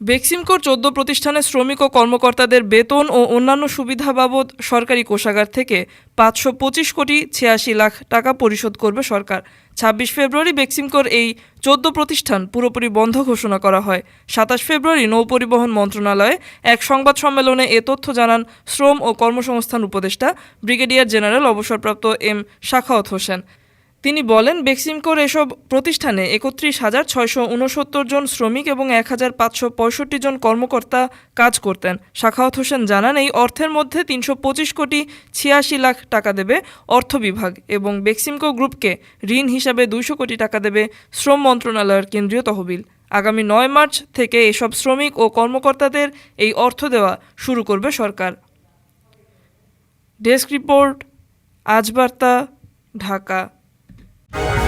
বেক্সিমকোর চোদ্দ প্রতিষ্ঠানের শ্রমিক ও কর্মকর্তাদের বেতন ও অন্যান্য সুবিধা বাবদ সরকারি কোষাগার থেকে পাঁচশো পঁচিশ কোটি ছিয়াশি লাখ টাকা পরিশোধ করবে সরকার। ছাব্বিশ ফেব্রুয়ারি বেক্সিমকোর এই চোদ্দ প্রতিষ্ঠান পুরোপুরি বন্ধ ঘোষণা করা হয়। সাতাশ ফেব্রুয়ারি নৌপরিবহন মন্ত্রণালয়ে এক সংবাদ সম্মেলনে এ তথ্য জানান শ্রম ও কর্মসংস্থান উপদেষ্টা ব্রিগেডিয়ার জেনারেল অবসরপ্রাপ্ত এম শাখাওয়াত হোসেন। তিনি বলেন, বেক্সিমকোর এসব প্রতিষ্ঠানে একত্রিশ হাজার ছয়শো উনসত্তর জন শ্রমিক এবং এক হাজার পাঁচশো পঁয়ষট্টি জন কর্মকর্তা কাজ করতেন। শাখাওয়াত হোসেন জানান, এই অর্থের মধ্যে তিনশো পঁচিশ কোটি ছিয়াশি লাখ টাকা দেবে অর্থ বিভাগ এবং বেক্সিমকো গ্রুপকে ঋণ হিসাবে দুইশো কোটি টাকা দেবে শ্রম মন্ত্রণালয়ের কেন্দ্রীয় তহবিল। আগামী নয় মার্চ থেকে এসব শ্রমিক ও কর্মকর্তাদের এই অর্থ দেওয়া শুরু করবে সরকার। Desk report, Ajbarta, Dhaka. Bye.